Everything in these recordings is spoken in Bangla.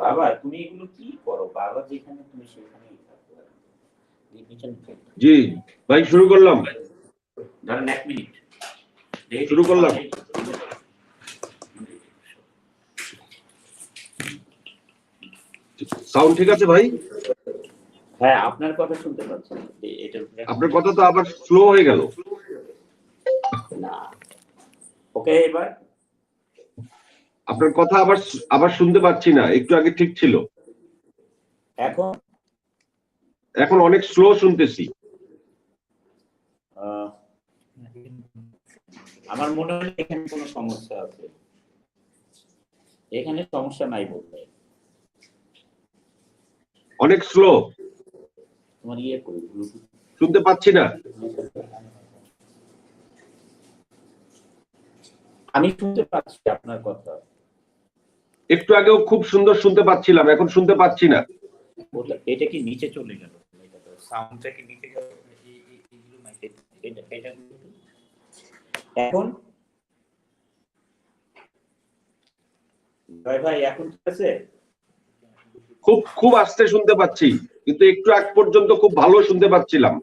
বাবা তুমি এগুলো কি করো? বাবা যেখানে তুমি সেখানেই থাকো। জি ভাই শুরু করলাম। দাঁড়ান এক মিনিট। শুরু করলাম। সাউন্ড ঠিক আছে ভাই? হ্যাঁ আপনার কথা শুনতে পাচ্ছি। আপনার কথা তো আবার স্লো হয়ে গেল। না। ওকে এবার? আপনার কথা আবার আবার শুনতে পাচ্ছি না একটু আগে ঠিক ছিল। এখন? এখন অনেক স্লো শুনতেছি। আমার মনে হয় এখানে কোনো সমস্যা আছে। এখানে সমস্যা নাই বলতে। অনেক স্লো তোমার ইয়ে করি শুনতে পাচ্ছি না। আমি শুনতে পাচ্ছি আপনার কথা। একটু আগেও খুব সুন্দর শুনতে পাচ্ছিলাম এখন শুনতে পাচ্ছি না। এটা কি নিচে চলে গেল? সাউন্ডটা কি নিচে গেল? এখন? ভাই ভাই এখন ঠিক আছে? খুব খুব আস্তে শুনতে পাচ্ছি কিন্তু একটু আগ পর্যন্ত খুব ভালো শুনতে পাচ্ছিলাম।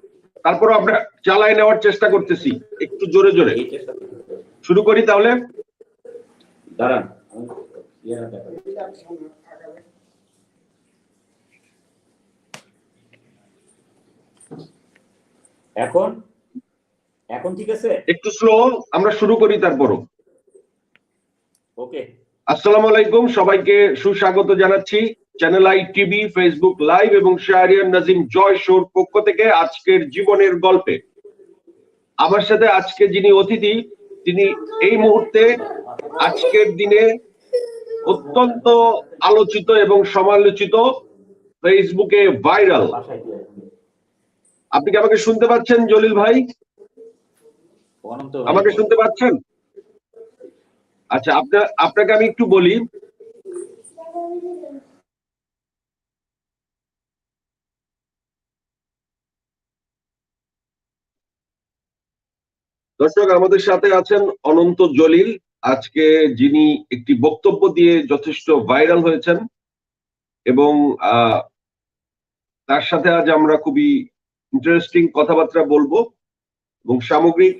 তারপর আমরা চালায় নেওয়ার চেষ্টা করতেছি একটু জোরে জোরে। শুরু করি তাহলে? দাঁড়ান এখন? এখন ঠিক আছে? একটু স্লো আমরা শুরু করি তারপরও। ওকে আসসালামু আলাইকুম সবাইকে সুস্বাগত জানাচ্ছি channel I TV Facebook live এবং শাহরিয়ার নাজিম জয় শোর পক্ষ থেকে আজকের জীবনের গল্পে। আমার সাথে আজকে যিনি অতিথি তিনি এই মুহূর্তে আজকের দিনে অত্যন্ত আলোচিত এবং সমালোচিত ফেসবুকে ভাইরাল। আপনি কি আমাকে শুনতে পাচ্ছেন, জলিল ভাই? আমাকে শুনতে পাচ্ছেন? আচ্ছা আপনার আপনাকে আমি একটু বলি। দর্শক, আমাদের সাথে আছেন অনন্ত জলিল। আজকে যিনি একটি বক্তব্য দিয়ে যথেষ্ট ভাইরাল হয়েছেন এবং তার সাথে আজ আমরা খুবই ইন্টারেস্টিং কথাবার্তা বলব এবং সামগ্রিক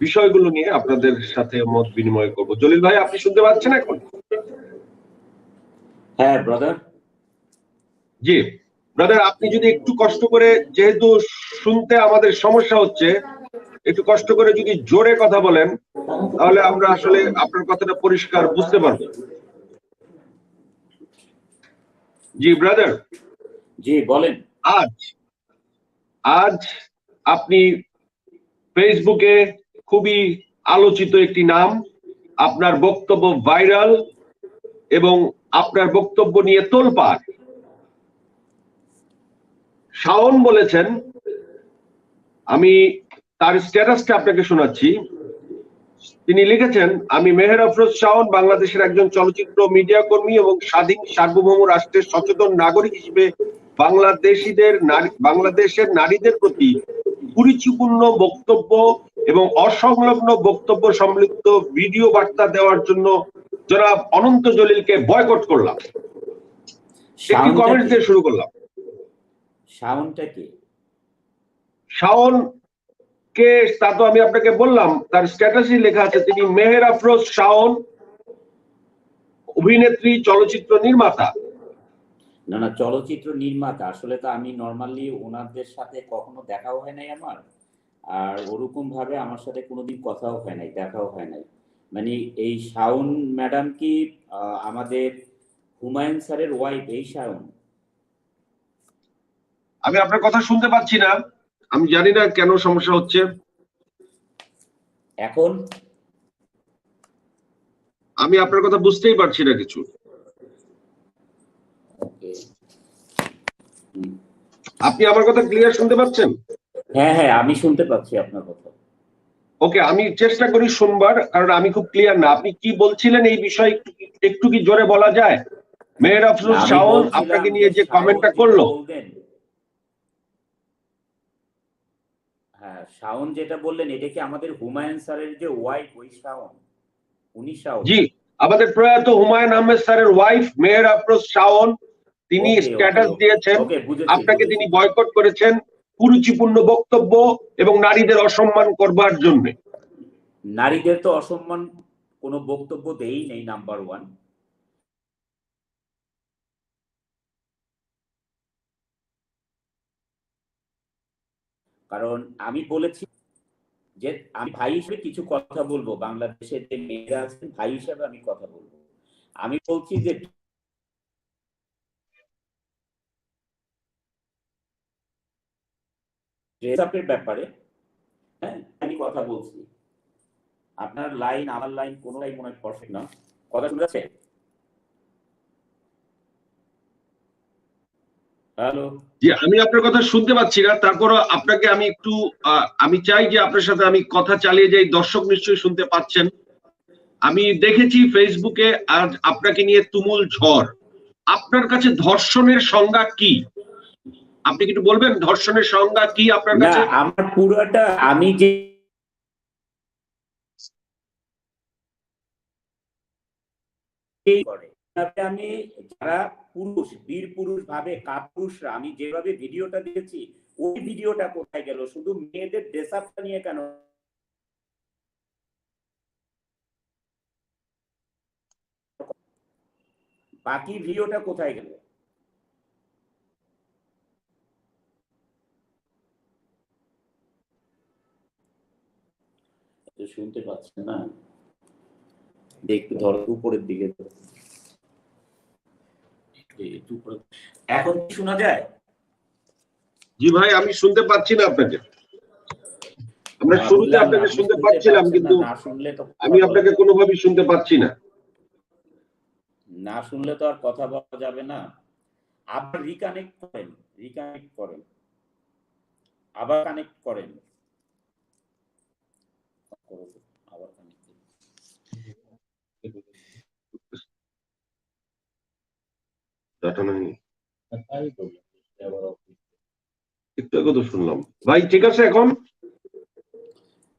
বিষয়গুলো নিয়ে আপনাদের সাথে মত বিনিময় করব। জলিল ভাই আপনি শুনতে পাচ্ছেন এখন? হ্যাঁ ব্রাদার জি। ব্রাদার আপনি যদি একটু কষ্ট করে যেহেতু শুনতে আমাদের সমস্যা হচ্ছে একটু কষ্ট করে যদি জোরে কথা বলেন তাহলে আমরা আসলে আপনার কথাটা পরিষ্কার বুঝতে পারব। জি ব্রাদার জি বলেন। আজ আজ আপনি ফেসবুকে খুবই আলোচিত একটি নাম আপনার বক্তব্য ভাইরাল এবং আপনার বক্তব্য নিয়ে তোলপাড়। শাওন বলেছেন আমি তার স্ট্যাটাসটা আপনাকে শোনাচ্ছি। তিনি লিখেছেন আমি মেহের আফরোজ শাওন বাংলাদেশের একজন চলচ্চিত্র মিডিয়া কর্মী এবং স্বাধীন সার্বভৌম রাষ্ট্রের সচেতন নাগরিক হিসেবে বাংলাদেশিদের বাংলাদেশের নারীদের প্রতি কুরুচিপূর্ণ বক্তব্য এবং অসংলগ্ন বক্তব্য সম্পৃক্ত ভিডিও বার্তা দেওয়ার জন্য জনাব অনন্ত জলিলকে বয়কট করলাম। একটি কমেন্ট দিয়ে শুরু করলাম। সাউন্ডটা কি? শাওন কে তা তো আমি আপনাকে বললাম। তার স্ট্যাটাসই লেখা আছে তিনি মেহের আফরোজ শাওন অভিনেত্রী চলচ্চিত্র নির্মাতা। না না চলচ্চিত্র নির্মাতা আসলে তো আমি নর্মালি ওনাদের সাথে কখনো দেখাও হয় নাই আমার আর ওরকম ভাবে আমার সাথে কোনোদিন কথাও হয় নাই দেখাও হয় নাই। মানে এই শাওন ম্যাডাম কি আমাদের হুমায়ুন স্যারের ওয়াইফ এই শাওন? আমি আপনার কথা শুনতে পাচ্ছি না। আমি জানি না কেন সমস্যা হচ্ছে। এখন? আমি আপনার কথা বুঝতেই পারছি না কিছু। আপনি আমার কথা ক্লিয়ার শুনতে পাচ্ছেন? হ্যাঁ হ্যাঁ আমি শুনতে পাচ্ছি আপনার কথা। ওকে আমি চেষ্টা করি শুনবার কারণ আমি খুব ক্লিয়ার না। আপনি কি বলছিলেন এই বিষয়ে একটু কি- একটু কি জোরে বলা যায়? মেহের আফরোজ শাওন আপনাকে নিয়ে যে কমেন্টটা করল বললেন, হ্যাঁ শাওন যেটা বললেন এটা কি আমাদের হুমায়ুন স্যারের যে ওয়াইফ ওই শাওন? উনি শাওন। জি আমাদের প্রয়াত হুমায়ুন আহমেদ স্যারের ওয়াইফ মেহের আফরোজ শাওন তিনি স্ট্যাটাস দিয়েছেন। আপনাকে তিনি বয়কট করেছেন কুরুচিপূর্ণ বক্তব্য এবং নারীদের অসম্মান করবার জন্য। নারীদের তো অসম্মান কোনো বক্তব্য দেই নেই নাম্বার ওয়ান কারণ আমি বলেছি যে আমি ভাই হিসেবে কিছু কথা বলব, বাংলাদেশের যে মেয়েরা আছেন, ভাই হিসেবে আমি কথা বলব। আমি বলছি যে ড্রেস আপের ব্যাপারে হ্যাঁ আমি কথা বলছি। আপনার লাইন আমার লাইন কোনোটাই মনে হয় পারফেক্ট না। কথা শুনেছে হ্যালো। যে আমি আপনার কথা শুনতে পাচ্ছি না তারপরও আপনাকে আমি একটু আমি চাই যে আপনার সাথে আমি কথা চালিয়ে যাই দর্শক নিশ্চয়ই শুনতে পাচ্ছেন। আমি দেখেছি ফেসবুকে আজ আপনাকে নিয়ে তুমুল ঝড়। আপনার কাছে ধর্ষণের সংজ্ঞা কি? আপনি কি একটু বলবেন ধর্ষণের সংজ্ঞা কি আপনার কাছে? আমার পুরোটা আমি যে করে। আমি যারা পুরুষ, বীর পুরুষ ভাবে কাপুরুষরা, আমি যেভাবে ভিডিওটা দিয়েছি, ওই ভিডিওটা কোথায় গেল? শুধু মেয়েদের ড্রেস আপটা নিয়ে কেন? বাকি ভিডিওটা কোথায় গেল? শুনতে পাচ্ছেন না? একটু ধরো উপরের দিকে। একটু- এখন কি শোনা যায়? জি ভাই আমি শুনতে পাচ্ছি না আপনাকে। আমরা শুরুতে আপনাকে শুনতে পাচ্ছিলাম কিন্তু আমি আপনাকে কোনোভাবেই শুনতে পাচ্ছি না। না শুনলে তো আর কথা বলা যাবে না। আবার রিকানেক্ট করেন রিকানেক্ট করেন। আবার কানেক্ট করেন আবার কানেক্ট ডাটা নাই একটু আগে তো শুনলাম। ভাই ঠিক আছে এখন?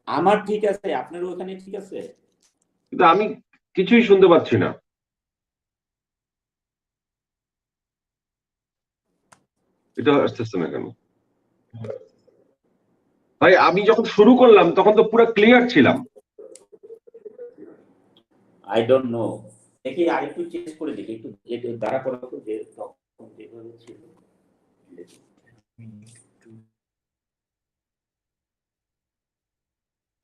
আমার ঠিক আছে আপনার ওখানে ঠিক আছে? কিন্তু আমি কিছুই শুনতে পাচ্ছি না। এটা আসতেছে না কেন? ভাই আমি যখন শুরু করলাম তখন তো পুরো ক্লিয়ার ছিলাম। আই ডোন্ট নো দেখি, আরেকটু চেঞ্জ করে দেখি, একটু একটু রাখো যে তখন যেভাবে ছিল।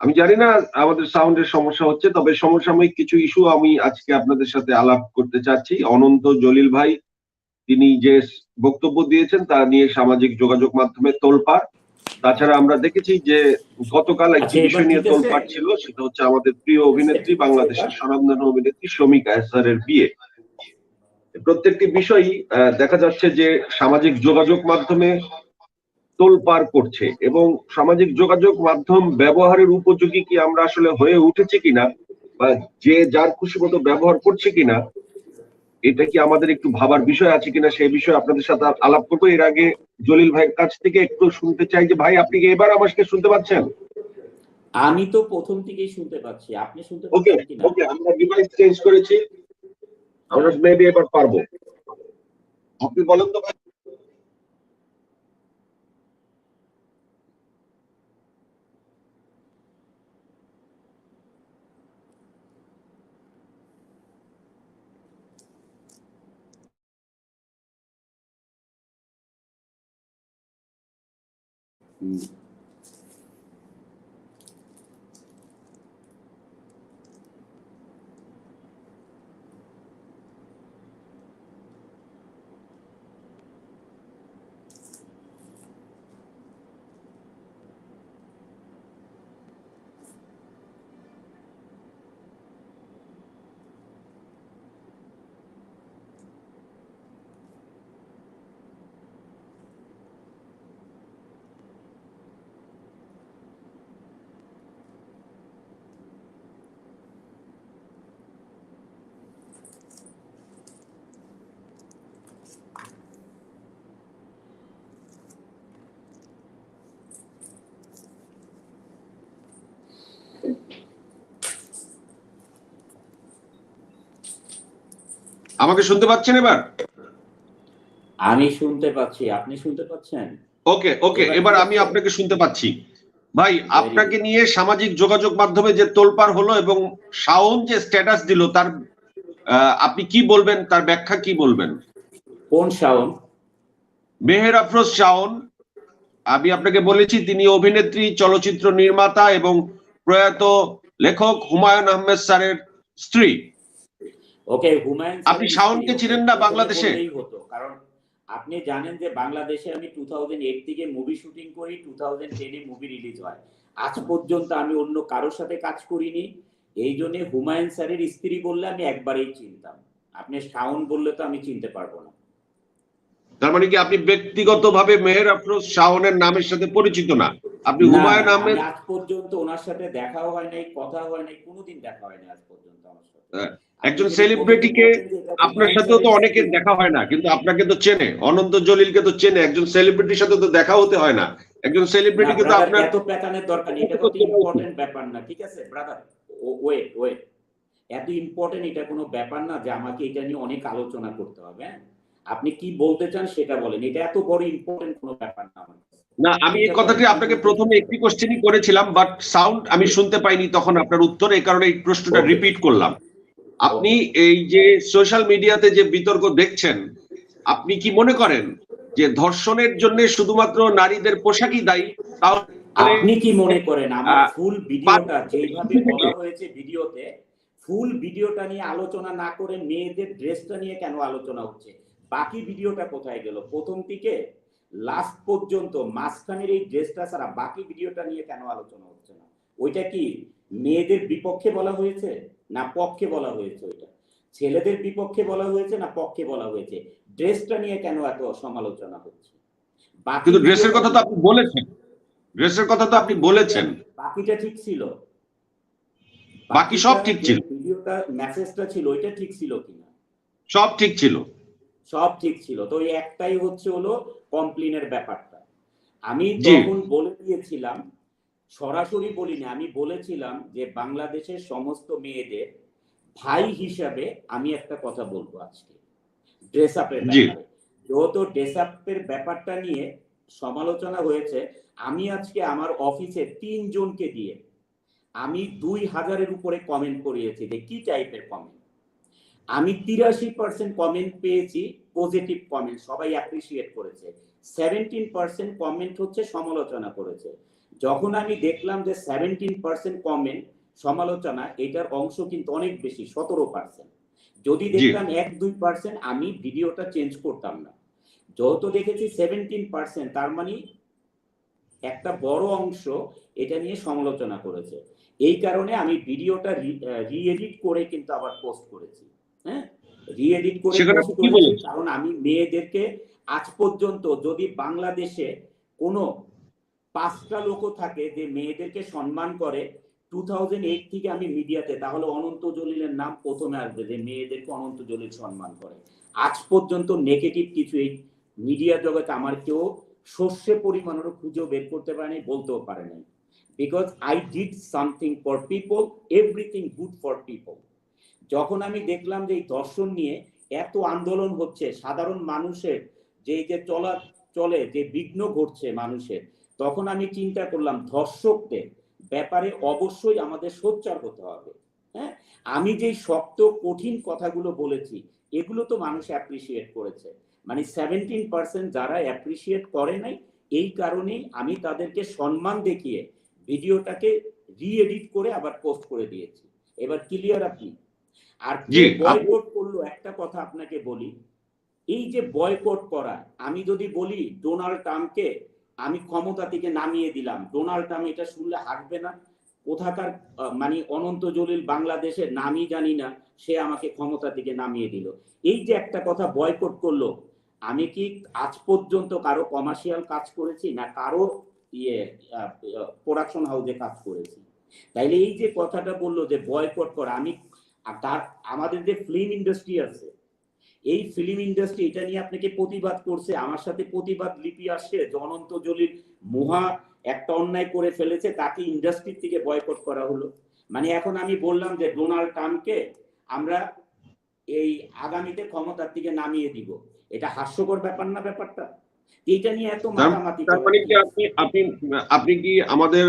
আমি জানি না আমাদের সাউন্ডের সমস্যা হচ্ছে, তবে সমসাময়িক কিছু ইস্যু আমি আজকে আপনাদের সাথে আলাপ করতে চাচ্ছি। অনন্ত জলিল ভাই, তিনি যে বক্তব্য দিয়েছেন, তা নিয়ে সামাজিক যোগাযোগ মাধ্যমে তোলপাড়। তাছাড়া আমরা দেখেছি যে গতকাল একটি আচ্ছা, বিষয় নিয়ে আছে? ছিল সেটা হচ্ছে আমাদের প্রিয় অভিনেত্রী বাংলাদেশের স্বনামধন্য অভিনেত্রী শমিকা এসারের বিয়ে প্রত্যেকটি বিষয়ই আহ, দেখা যাচ্ছে যে সামাজিক যোগাযোগ মাধ্যমে তোলপাড় করছে এবং সামাজিক যোগাযোগ মাধ্যম ব্যবহারের উপযোগী কি আমরা আসলে হয়ে উঠেছি কিনা বা যে যার খুশি মতো ব্যবহার করছে কিনা এটা কি আমাদের একটু ভাবার বিষয় আছে কিনা সেই বিষয়ে আপনাদের সাথে আলাপ করব। এর আগে জলিল ভাইয়ের কাছ থেকে একটু শুনতে চাই যে ভাই আপনি কি এবার আমাকে শুনতে পাচ্ছেন? আমি তো প্রথম থেকেই শুনতে পাচ্ছি। আপনি শুনতে ওকে ওকে আমরা ডিভাইস চেঞ্জ করেছি। আমরা মেবি এবার পারব। আপনি বলেন তো ভাই। Mm. আমাকে শুনতে পাচ্ছেন এবার? আমি শুনতে পাচ্ছি আপনি শুনতে পাচ্ছেন? ওকে ওকে এবার আমি আপনাকে শুনতে পাচ্ছি। ভাই আপনাকে নিয়ে সামাজিক যোগাযোগ মাধ্যমে যে তোলপাড় হলো এবং শাওন যে স্ট্যাটাস দিল তার আপনি কি বলবেন? তার ব্যাখ্যা কি বলবেন? কোন শাওন? মেহের আফরোজ শাওন। আমি আপনাকে বলেছি তিনি অভিনেত্রী চলচ্চিত্র নির্মাতা এবং প্রয়াত লেখক হুমায়ুন আহমেদ স্যারের স্ত্রী। ওকে হুমায়ুন আপনি শাওনকে চিনেন না বাংলাদেশে? হতো। কারণ আপনি জানেন যে বাংলাদেশে আমি টু থাউজেন্ড এইট থেকে মুভি শুটিং করি টু থাউজেন্ড টেনে মুভি রিলিজ হয়। আজ পর্যন্ত আমি অন্য কারোর সাথে কাজ করিনি। এই জন্য হুমায়ুন স্যারের স্ত্রী বললে আমি একবারেই চিনতাম। আপনি শাওন বললে তো আমি চিনতে পারব না। তার মানে কি আপনি ব্যক্তিগতভাবে মেহের আফরোজ শাওনের নামের সাথে পরিচিত না? আপনি হুমায়ুন আহমেদ আজ পর্যন্ত ওনার সাথে দেখাও হয় নাই কথা হয় নাই কোনোদিন দেখা হয়নি আজ পর্যন্ত আমার সাথে। হ্যাঁ, একজন সেলিব্রিটিকে আপনার সাথেও তো অনেকের দেখা হয় না কিন্তু আপনাকে তো চেনে অনন্ত জলিলকে তো চেনে একজন সেলিব্রিটির সাথে তো দেখা হতে হয় না। একজন সেলিব্রিটি কিন্তু আপনার এত প্যাটার্নের দরকার নেই এটা কত ইম্পর্টেন্ট ব্যাপার না ঠিক আছে? ব্রাদার ওয়েট ওয়েট এত ইম্পর্টেন্ট এটা কোনো ব্যাপার না যে আমাকে এটা নিয়ে অনেক আলোচনা করতে হবে হ্যাঁ? আপনি কি বলতে চান সেটা বলেন এটা এত বড় ইম্পর্টেন্ট কোনো ব্যাপার না আমার। না আমি এই কথাটি আপনাকে প্রথমে একটি কোশ্চেনই করেছিলাম বাট সাউন্ড আমি শুনতে পাইনি তখন আপনার উত্তর এই কারণে এই প্রশ্নটা রিপিট করলাম। আপনি এই যে সোশ্যাল মিডিয়াতে যে বিতর্ক দেখছেন আপনি কি মনে করেন যে ধর্ষণের জন্য শুধুমাত্র নারীদের পোশাকই দায়ী? আপনি কি মনে করেন? আমার ফুল ভিডিওটা যেভাবে বলা হয়েছে ভিডিওতে ফুল ভিডিওটা নিয়ে আলোচনা না করে মেয়েদের ড্রেসটা নিয়ে কেন আলোচনা হচ্ছে? বাকি ভিডিওটা কোথায় গেল? প্রথম থেকে লাস্ট পর্যন্ত মাঝখানের এই ড্রেসটা ছাড়া বাকি ভিডিওটা নিয়ে কেন আলোচনা হচ্ছে না? ওইটা কি মেয়েদের বিপক্ষে বলা হয়েছে না পক্ষে বলা হয়েছে ওইটা? ছেলেদের বিপক্ষে বলা হয়েছে না পক্ষে বলা হয়েছে? ড্রেসটা নিয়ে কেন এত সমালোচনা হচ্ছে? বাকি কিন্তু ড্রেসের কথা তো আপনি বলেছেন। ড্রেসের কথা তো আপনি বলেছেন। বাকিটা ঠিক ছিল। বাকি সব ঠিক ছিল। ভিডিওটা মেসেজটা ছিল ওইটা ঠিক ছিল কিনা? সব ঠিক ছিল। সব ঠিক ছিল। তো ওই একটাই হচ্ছে হলো কমপ্লেনের ব্যাপারটা। আমি। তখন বলে দিয়েছিলাম সরাসরি বলিনি আমি বলেছিলাম যে বাংলাদেশের সমস্ত মেয়েদের ভাই হিসাবে আমি একটা কথা বলব আজকে। ড্রেস আপের ব্যাপারে। যেহেতু ড্রেস আপের ব্যাপারটা নিয়ে সমালোচনা হয়েছে আমি আজকে আমার অফিসে তিনজনকে দিয়ে আমি দুই হাজারের উপরে কমেন্ট করিয়েছি যে কি টাইপের কমেন্ট আমি তিরাশি পার্সেন্ট কমেন্ট পেয়েছি পজিটিভ কমেন্ট সবাই অ্যাপ্রিসিয়েট করেছে। সেভেন্টিন পার্সেন্ট কমেন্ট হচ্ছে সমালোচনা করেছে। যখন আমি দেখলাম যে সেভেন্টিন পার্সেন্ট কমেন্ট সমালোচনা এটার অংশ কিন্তু অনেক বেশি সতেরো পার্সেন্ট যদি দেখতাম এক দুই পার্সেন্ট আমি ভিডিওটা চেঞ্জ করতাম না। যত দেখেছি সেভেন্টিন পার্সেন্ট তার মানে একটা বড় অংশ এটা নিয়ে সমালোচনা করেছে। এই কারণে আমি ভিডিওটা রিএডিট করে কিন্তু আবার পোস্ট করেছি। হ্যাঁ? রিএডিট করে? কারণ আমি মেয়েদেরকে আজ পর্যন্ত যদি বাংলাদেশে কোনো পাঁচটা লোকও থাকে যে মেয়েদেরকে সম্মান করে টু থাউজেন্ড এইট থেকে আমি মিডিয়াতে তাহলে অনন্ত জলিলের নাম প্রথমে আসবে যে মেয়েদেরকে অনন্ত জলিল সম্মান করে। আজ পর্যন্ত নেগেটিভ কিছু এই মিডিয়া জগতে আমার কেউ সর্ষে পরিমাণেরও খুঁজেও বের করতে পারে নাই বলতেও পারে নাই because I did something for people everything good for people যখন আমি দেখলাম যে এই দর্শন নিয়ে এত আন্দোলন হচ্ছে, সাধারণ মানুষের যে যে চলা, চলে, যে বিঘ্ন ঘটছে মানুষের, তখন আমি চিন্তা করলাম, ধর্ষকদের ব্যাপারে অবশ্যই আমাদের সোচ্চার হতে হবে। হ্যাঁ? আমি যে শক্ত, কঠিন কথাগুলো বলেছি, এগুলো তো মানুষ অ্যাপ্রিসিয়েট করেছে। মানে সেভেন্টিন পার্সেন্ট যারা অ্যাপ্রিসিয়েট করে নাই, এই কারণেই আমি তাদেরকে সম্মান দেখিয়ে ভিডিওটাকে রিএডিট করে আবার পোস্ট করে দিয়েছি। এবার ক্লিয়ার আপনি আর বয়কট করল একটা কথা আপনাকে বলি। এই যে বয়কট করা আমি যদি বলি ডোনাল্ড ট্রাম্পকে আমি ক্ষমতা থেকে নামিয়ে দিলাম। ডোনাল্ড ট্রাম্প এটা শুনলে হাঁটবে না। কোথাকার মানে অনন্ত জলিল বাংলাদেশের নামই জানি না সে আমাকে ক্ষমতা থেকে নামিয়ে দিল। এই যে একটা কথা বয়কট করল আমি কি আজ পর্যন্ত কারও কমার্শিয়াল কাজ করেছি না কারও ইয়ে প্রোডাকশন হাউসে কাজ করেছি? তাইলে এই যে কথাটা বলল যে বয়কট করা আমি আর তার, আমাদের যে ফিল্ম ইন্ডাস্ট্রি আছে, এই ফিল্ম ইন্ডাস্ট্রি এটা নিয়ে আপনাকে প্রতিবাদ করছে, আমার সাথে প্রতিবাদ লিপি আসছে, জনন্ত জলিল মহা একটা অন্যায় করে ফেলেছে, তাকে ইন্ডাস্ট্রি থেকে বয়কট করা হলো। মানে এখন আমি বললাম যে ডোনাল্ড ট্রাম্পকে আমরা এই আগামীতে ক্ষমতার থেকে নামিয়ে দিব। এটা হাস্যকর ব্যাপার না ব্যাপারটা? এইটা নিয়ে এত মাতামাতি তার মানে কি আপনি আপনি আপনি কি আমাদের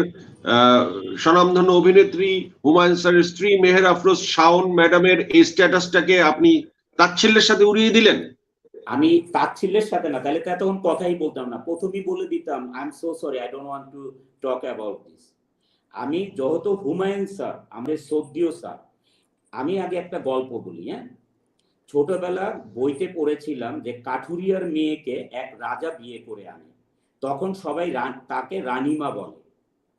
স্বনামধন্য অভিনেত্রী হুমায়ুন স্যারের স্ত্রী মেহের আফরোজ শাওন ম্যাডামের এই স্ট্যাটাসটাকে আপনি তাচ্ছিল্যের সাথে উড়িয়ে দিলেন? আমি তাচ্ছিল্যের সাথে না তাহলে তো এতক্ষণ কথাই বলতাম না। প্রথমেই বলে দিতাম I am so sorry I don't want to talk about this আমি যেহেতু হুমায়ুন স্যার আমাদের সদ্যীয় স্যার আমি আগে একটা গল্প বলি হ্যাঁ? ছোটবেলা বইতে পড়েছিলাম যে কাঠুরিয়ার মেয়েকে এক রাজা বিয়ে করে আনে। তখন সবাই তাকে রানীমা বলে।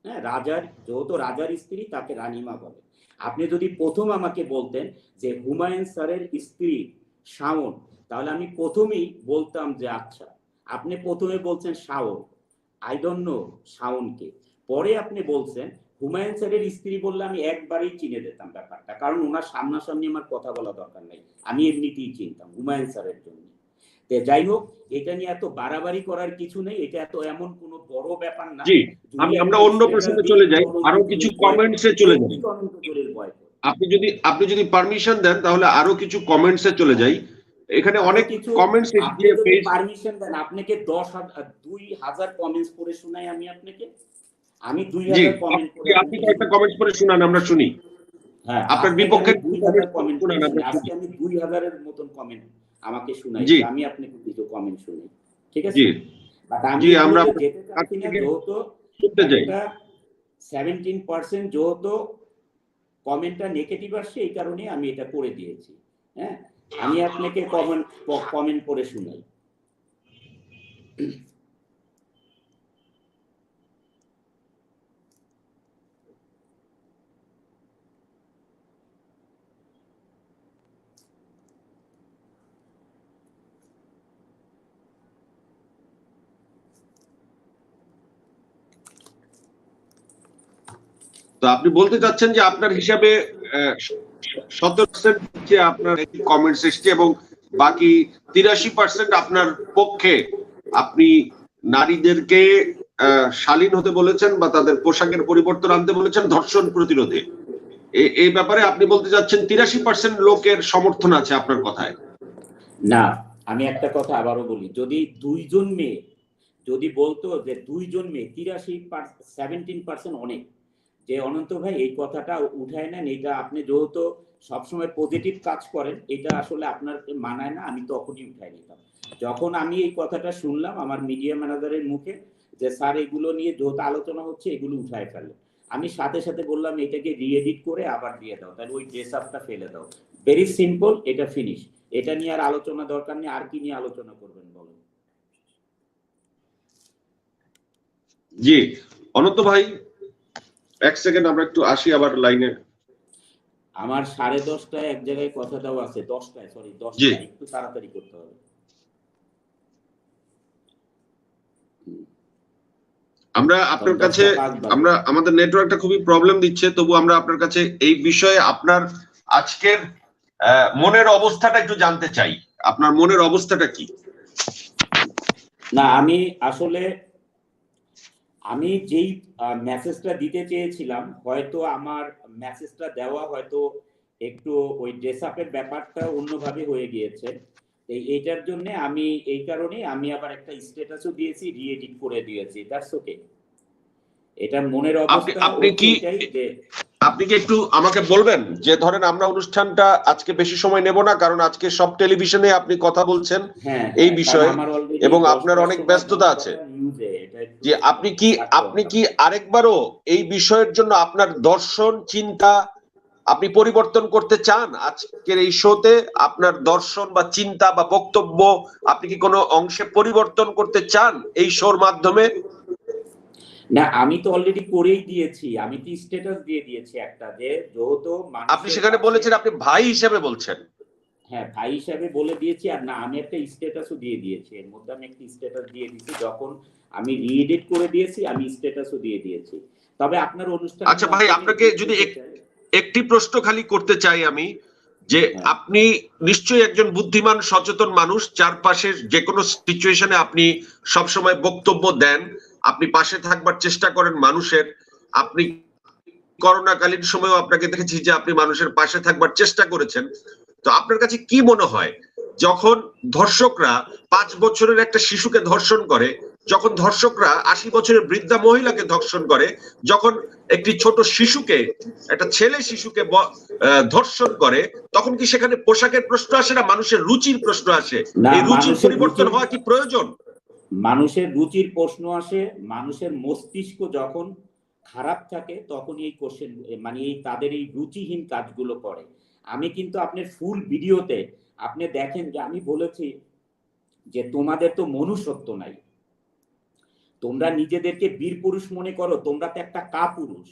হ্যাঁ রাজার, যেহেতু রাজার স্ত্রী, তাকে রানীমা বলে। আপনি যদি প্রথম আমাকে বলতেন যে হুমায়ুন স্যারের স্ত্রী শাওন, তাহলে আমি প্রথমেই বলতাম যে আচ্ছা আপনি প্রথমে বলছেন শাওন। আই ডোন্ট নো শাওনকে। পরে আপনি বলছেন হুমায়ুন স্যারের স্ত্রী বললে আমি একবারেই চিনে যেতাম ব্যাপারটা কারণ ওনার সামনাসামনি আমার কথা বলা দরকার নাই আমি এমনিতেই চিনতাম হুমায়ুন স্যারের জন্য তে যাই হোক এটা নিয়ে এত বাড়াবাড়ি করার কিছু নেই এটা এত এমন কোনো বড় ব্যাপার না জি আমি- আমরা অন্য প্রসঙ্গে চলে যাই। আরও কিছু করে। চলে যাই। আপনি যদি আপনি যদি পারমিশন দেন তাহলে আরও কিছু কমেন্টসে চলে যাই এখানে অনেক কিছু কমেন্টস পারমিশন দেন আপনাকে দশ দুই হাজার কমেন্টস পড়ে শোনাই আমি আপনাকে আমি দুই হাজার কমেন্ট আপনি কয়েকটা করে শুনান আমরা শুনি। হ্যাঁ আপনার বিপক্ষে দুই হাজার কমেন্ট আজকে আমি দুই হাজারের মতন কমেন্ট আমাকে শুনাই আমি আপনাকে কিছু কমেন্ট শুনি। ঠিক আছে? বাট আমি আমরা যেতে চাচ্ছি না যেহেতু সেভেন্টিন পার্সেন্ট যেহেতু কমেন্টটা নেগেটিভ আসছে এই কারণে আমি এটা করে দিয়েছি। হ্যাঁ? আমি আপনাকে কমেন্ট কমেন্ট করে শুনাই। তো আপনি বলতে চাচ্ছেন যে আপনার হিসাবে সতেরো পার্সেন্ট যে আপনার কমেন্টস এসছে এবং বাকি তিরাশি পার্সেন্ট আপনার পক্ষে আপনি নারীদেরকে শালীন হতে বলেছেন বা তাদের পোশাকের পরিবর্তন আনতে বলেছেন ধর্ষণ প্রতিরোধে। এই ব্যাপারে আপনি বলতে চাচ্ছেন তিরাশি পার্সেন্ট লোকের সমর্থন আছে আপনার কথায়। না, আমি একটা কথা আবারও বলি, যদি দুইজন মেয়ে, যদি বলতো যে দুইজন মেয়ে, তিরাশি সেভেন্টিন পার্সেন্ট অনেক যে অনন্ত ভাই, এই কথাটা উঠায় নেন, এটা আপনি যেহেতু সবসময় পজিটিভ কাজ করেন, এটা আসলে আপনার মানায় না, আমি তখনই উঠাই নিতাম। যখন আমি এই কথাটা শুনলাম আমার মিডিয়া ম্যানেজারের মুখে যে, স্যার, এগুলো নিয়ে যেহেতু আলোচনা হচ্ছে, এগুলো উঠায় ফেলে। আমি সাথে সাথে বললাম, এটাকে রিএডিট করে আবার দিয়ে দাও, তাহলে ওই ড্রেস আপটা ফেলে দাও। ভেরি সিম্পল এটা ফিনিশ এটা নিয়ে আর আলোচনা দরকার নেই, আর কি নিয়ে আলোচনা করবেন বলেন? জি, অনন্ত ভাই এক সেকেন্ড আমরা একটু আসি আবার লাইনে আমার সাড়ে দশটায় এক জায়গায় কথা দেওয়া আছে দশটায় সরি। দশটায়। একটু তাড়াতাড়ি করতে হবে। আমরা আপনার কাছে আমরা আমাদের নেটওয়ার্কটা খুবই প্রবলেম দিচ্ছে তবু আমরা আপনার কাছে এই বিষয়ে আপনার আজকের মনের অবস্থাটা একটু জানতে চাই। আপনার মনের অবস্থাটা কি? না আমি আসলে আমি যেই মেসেজটা দিতে চেয়েছিলাম, হয়তো আমার মেসেজটা দেওয়া হয়তো একটু ওই ড্রেস আপের ব্যাপারটা অন্যভাবে হয়ে গিয়েছে। এই, এইটার জন্য আমি, এই কারণে আমি আবার একটা স্ট্যাটাসও দিয়েছি রিএডিট করে দিয়েছি দ্যাটস ওকে এটা মনের অবস্থা আপনি কি- আপনি কি একটু আমাকে বলবেন যে ধরেন আমরা অনুষ্ঠানটা আজকে বেশি সময় নেব না কারণ আজকে সব টেলিভিশনে আপনি কথা বলছেন হ্যাঁ এই হ্যাঁ, বিষয়ে এবং আপনার অনেক ব্যস্ততা আছে। যে আপনি কি আপনি কি আরেকবারও এই বিষয়ের জন্য আপনার দর্শন চিন্তা আপনি পরিবর্তন করতে চান? আজকের এই শোতে আপনার দর্শন বা চিন্তা বা বক্তব্য আপনি কি কোনো অংশে পরিবর্তন করতে চান এই শোর মাধ্যমে? না আমি তো অলরেডি করেই দিয়েছি আমি তো স্ট্যাটাস দিয়ে দিয়েছি একটা যে যেহেতু আপনি সেখানে বলেছেন আপনি ভাই হিসেবে বলছেন। হ্যাঁ ভাই হিসাবে বলে দিয়েছি আর না আমি একটা স্ট্যাটাসও দিয়ে দিয়েছি। এর মধ্যে আমি একটা স্ট্যাটাস দিয়ে দিয়েছি যখন আমি রিএডিট করে দিয়েছি আমি স্ট্যাটাসও দিয়ে দিয়েছি। তবে আপনার অনুষ্ঠান আচ্ছা ভাই, আপনাকে যদি একটি প্রশ্ন খালি করতে চাই আমি যে হ্যাঁ। আপনি নিশ্চয়ই একজন বুদ্ধিমান সচেতন মানুষ চারপাশের যে কোনো সিচুয়েশনে আপনি সবসময় বক্তব্য দেন। আপনি পাশে থাকবার চেষ্টা করেন মানুষের। আপনি করোনাকালীন সময়ও আপনাকে দেখেছি যে আপনি মানুষের পাশে থাকবার চেষ্টা করেছেন। তো আপনার কাছে কি মনে হয়? যখন ধর্ষকরা পাঁচ বছরের একটা শিশুকে ধর্ষণ করে যখন ধর্ষকরা আশি বছরের বৃদ্ধা মহিলাকে ধর্ষণ করে যখন একটি ছোট শিশুকে একটা ছেলে শিশুকে ধর্ষণ করে তখন কি সেখানে পোশাকের প্রশ্ন আসে না মানুষের রুচির প্রশ্ন আসে? এই রুচির পরিবর্তন হওয়া কি প্রয়োজন? মানুষের রুচির প্রশ্ন আসে, মানুষের মস্তিষ্ক যখন খারাপ থাকে, তখন এই কোশ্চেন মানে এই তাদের এই রুচিহীন কাজগুলো করে। আমি কিন্তু আপনার ফুল ভিডিওতে আপনি দেখেন যে আমি বলেছি যে তোমাদের তো মনুষ্যত্ব নাই। তোমরা নিজেদেরকে বীর পুরুষ মনে করো, তোমরা তো একটা কা পুরুষ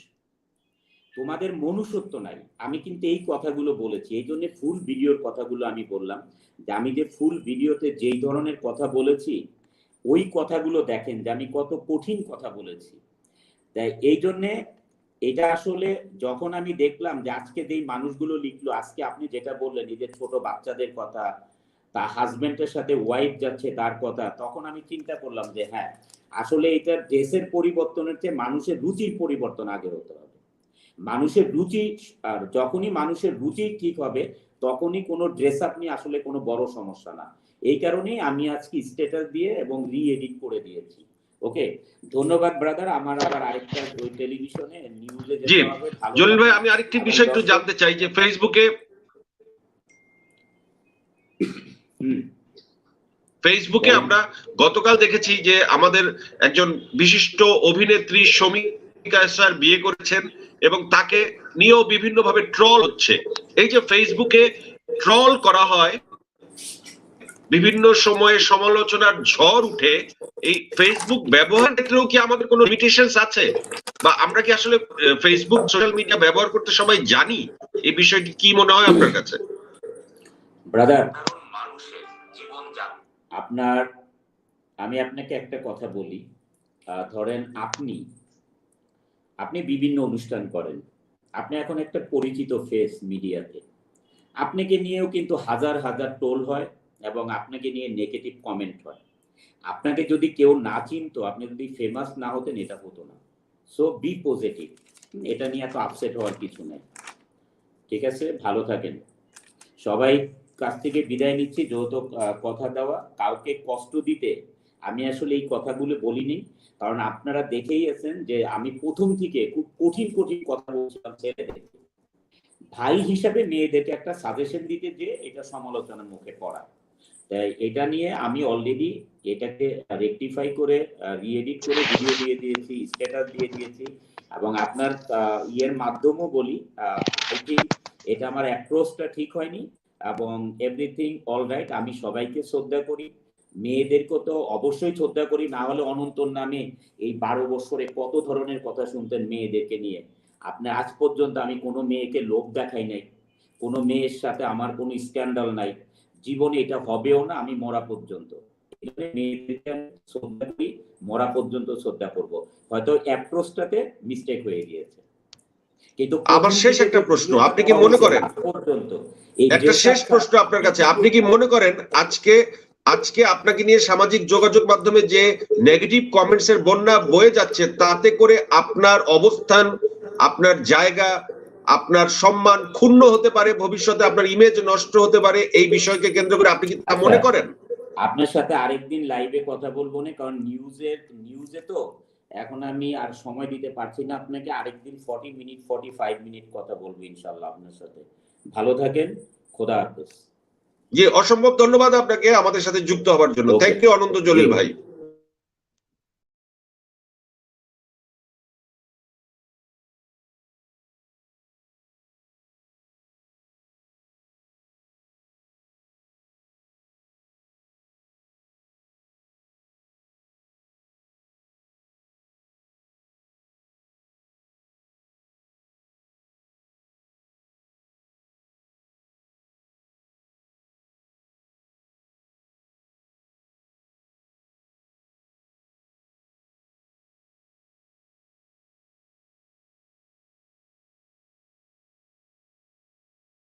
তোমাদের মনুষ্যত্ব নাই। আমি কিন্তু এই কথাগুলো বলেছি। এই জন্য ফুল ভিডিওর কথাগুলো আমি বললাম যে আমি যে ফুল ভিডিওতে যেই ধরনের কথা বলেছি ওই কথাগুলো দেখেন যে আমি কত কঠিন কথা বলেছি। তাই এই জন্যে এটা আসলে যখন আমি দেখলাম যে আজকে যেই মানুষগুলো লিখলো, আজকে আপনি যেটা বললেন যে ছোট বাচ্চাদের কথা তা হাজবেন্ডের সাথে ওয়াইফ যাচ্ছে তার কথা, তখন আমি চিন্তা করলাম যে হ্যাঁ আসলে এটা ড্রেসের পরিবর্তনের চেয়ে মানুষের রুচির পরিবর্তন আগে হতে হবে। মানুষের রুচি, আর যখনই মানুষের রুচি ঠিক হবে, তখনই কোনো ড্রেস আপ নিয়ে আসলে কোনো বড় সমস্যা না। এই কারণেই আমি আজকে স্ট্যাটাস দিয়ে এবং রি এডিট করে দিয়েছি ওকে ধন্যবাদ ব্রাদার আমার আবার আরেকটা ওই টেলিভিশনে নিউজে জি, জলিল ভাই আমি আরেকটি বিষয় একটু জানতে চাই যে ফেসবুকে ফেসবুকে আমরা গতকাল দেখেছি যে আমাদের একজন বিশিষ্ট অভিনেত্রী শমিকা স্যার বিয়ে করেছেন এবং তাকে নিয়েও বিভিন্নভাবে ট্রল হচ্ছে। এই যে ফেসবুকে ট্রল করা হয় বিভিন্ন সময়ে সমালোচনার ঝড় উঠে এই ফেসবুক ব্যবহার ক্ষেত্রেও কি আমাদের কোনো লিমিটেশনস আছে? বা আমরা কি আসলে ফেসবুক সোশ্যাল মিডিয়া ব্যবহার করতে সবাই জানি? এই বিষয়টি কি মনে হয় আপনার কাছে? ব্রাদার আপনার আমি আপনাকে একটা কথা বলি। আহ, ধরেন আপনি আপনি বিভিন্ন অনুষ্ঠান করেন। আপনি এখন একটা পরিচিত ফেস মিডিয়াতে আপনাকে নিয়েও কিন্তু হাজার হাজার টোল হয়। এবং আপনাকে নিয়ে নেগেটিভ কমেন্ট হয়। আপনাকে যদি কেউ না চিনতো, আপনি যদি ফেমাস না হতেন, এটা হতো না। সো বি পজিটিভ এটা নিয়ে এত আপসেট হওয়ার কিছু নেই। ঠিক আছে? ভালো থাকেন। সবাই কাছ থেকে বিদায় নিচ্ছি। যেহেতু কথা দেওয়া। কাউকে কষ্ট দিতে আমি আসলে এই কথাগুলো বলিনি। কারণ আপনারা দেখেই আছেন যে আমি প্রথম থেকে খুব কঠিন কঠিন কথা বলছিলাম ছেলেদের। ভাই হিসাবে মেয়েদেরকে একটা সাজেশন দিতে যে এটা সমালোচনার মুখে পড়া। এটা নিয়ে আমি অলরেডি এটাকে রেকটিফাই করে রিএডিট করে ভিডিও দিয়ে দিয়েছি স্ট্যাটাস দিয়ে দিয়েছি এবং আপনার ইয়ের মাধ্যমেও বলি এটা আমার অ্যাপ্রোচটা ঠিক হয়নি এবং এভরিথিং অল রাইট আমি সবাইকে শ্রদ্ধা করি। মেয়েদেরকে তো অবশ্যই শ্রদ্ধা করি, না হলে অনন্তর নামে এই বারো বছরে কত ধরনের কথা শুনতেন মেয়েদেরকে নিয়ে। আপনি আজ পর্যন্ত আমি কোনো মেয়েকে লোভ দেখাই নাই, কোনো মেয়ের সাথে আমার কোনো স্ক্যান্ডাল নাই। জীবনে এটা হবেও না আমি মরা পর্যন্ত। শ্রদ্ধা করি মরা পর্যন্ত শ্রদ্ধা করব। হয়তো অ্যাপ্রোচটাতে মিস্টেক হয়ে গিয়েছে। কিন্তু আবার শেষ একটা প্রশ্ন, আপনি কি মনে করেন- পর্যন্ত। একটা শেষ প্রশ্ন আপনার কাছে আপনি কি মনে করেন আজকে আজকে আপনাকে নিয়ে সামাজিক যোগাযোগ মাধ্যমে যে নেগেটিভ কমেন্টস এর বন্যা বয়ে যাচ্ছে তাতে করে আপনার অবস্থান আপনার জায়গা আপনার সম্মান ক্ষুণ্ণ হতে পারে ভবিষ্যতে আপনার ইমেজ নষ্ট হতে পারে এই বিষয়কে কেন্দ্র করে আপনি কি তা মনে করেন? আপনার সাথে আরেকদিন লাইভে কথা বলব না কারণ নিউজের নিউজে তো এখন আমি আর সময় দিতে পারছি না আপনাকে আরেকদিন forty minute forty five minute কথা বলব ইনশাল্লাহ আপনার সাথে। ভালো থাকেন খোদা হাফেজ। যে অসম্ভব ধন্যবাদ আপনাকে আমাদের সাথে যুক্ত হওয়ার জন্য। থ্যাংক ইউ অনন্ত জলিল ভাই।